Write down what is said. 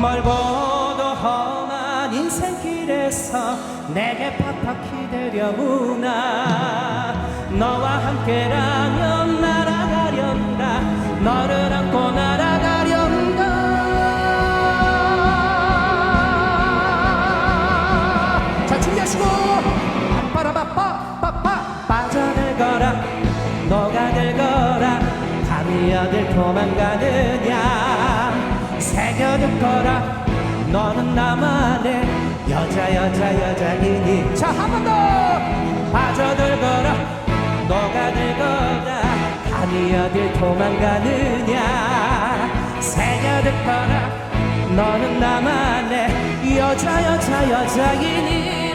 멀고도 험한 인생길에서 내게 팍팍 기대려무나. 너와 함께라면 날아가련다. 너를 안고 날아가련다. 자 준비하시고. 빠라바빠빠빠. 빠져들거라. 너가 들거라. 감히 어딜 도망가느냐 거라. 너는 나만의 여자 여자 여자이니. 자 한 번 더! 빠져들거라. 너가 들거라. 감히 어딜 도망가느냐. 새겨듣거라. 너는 나만의 여자 여자 여자이니